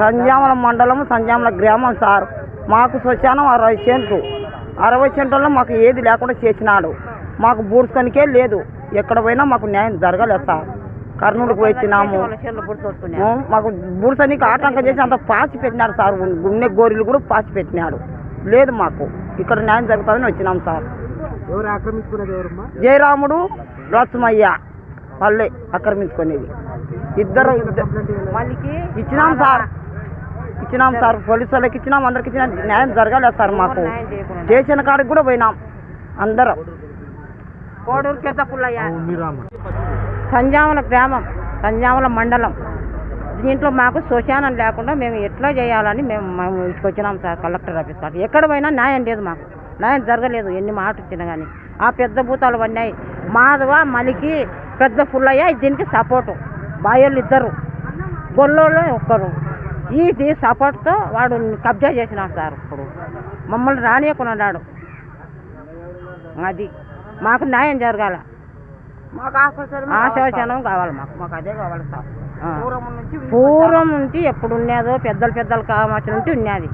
సంజామల మండలం సంజామల గ్రామం సార్. మాకు శ్మశానం అరవై సెంట్లు. అరవై సెంట్లలో మాకు ఏది లేకుండా చేసినాడు. మాకు బూడ్చుకొనికే లేదు. ఎక్కడ పోయినా మాకు న్యాయం జరగలేదు సార్. కర్నూలుకు వచ్చినాము. మాకు బూడ్చనికి ఆటంకం చేసి అంత పాసి పెట్టినాడు సార్. గున్నె గోరీలు కూడా పాసి పెట్టినాడు లేదు మాకు. ఇక్కడ న్యాయం జరుగుతుందని వచ్చినాం సార్. జయరాముడు లక్ష్మయ్య. వాళ్ళే ఆక్రమించుకునేది. ఇద్దరు ఇచ్చినాం సార్. ఇచ్చినాం సార్. పోలీసు వాళ్ళకి ఇచ్చినాం. అందరికి ఇచ్చినాం. న్యాయం జరగలేదు సార్ మాకు. స్టేషన్ కాడికి కూడా పోయినాం. అందరం. సంజామల గ్రామం సంజామల మండలం. దీంట్లో మాకు శ్మశానం లేకుండా మేము ఎట్లా చేయాలని మేము మేము ఇటుకొచ్చినాం సార్ కలెక్టర్ ఆఫీస్ కాడికి. ఎక్కడ పోయినా న్యాయం లేదు మాకు. న్యాయం జరగలేదు. ఎన్ని మాటలు ఇచ్చినా కానీ ఆ పెద్ద భూతాలు పడినాయి. మాధవ మలికి పెద్ద పుల్లయ్య దీనికి సపోర్టు. బాయోళ్ళు ఇద్దరు. గొల్లోళ్ళు ఒక్కరు. ఇది సపోర్ట్తో వాడు కబ్జా చేసినాడు సార్ ఇప్పుడు. మమ్మల్ని రానియకున్నాడు. అది. మాకు న్యాయం జరగాల. ఆశాసనం కావాలి మాకు. మాకు అదే కావాలి సార్. పూర్వం నుంచి పూర్వం నుంచి ఎప్పుడు ఉన్నదో పెద్దలు పెద్దలు కావచ్చు నుంచి ఉన్నది.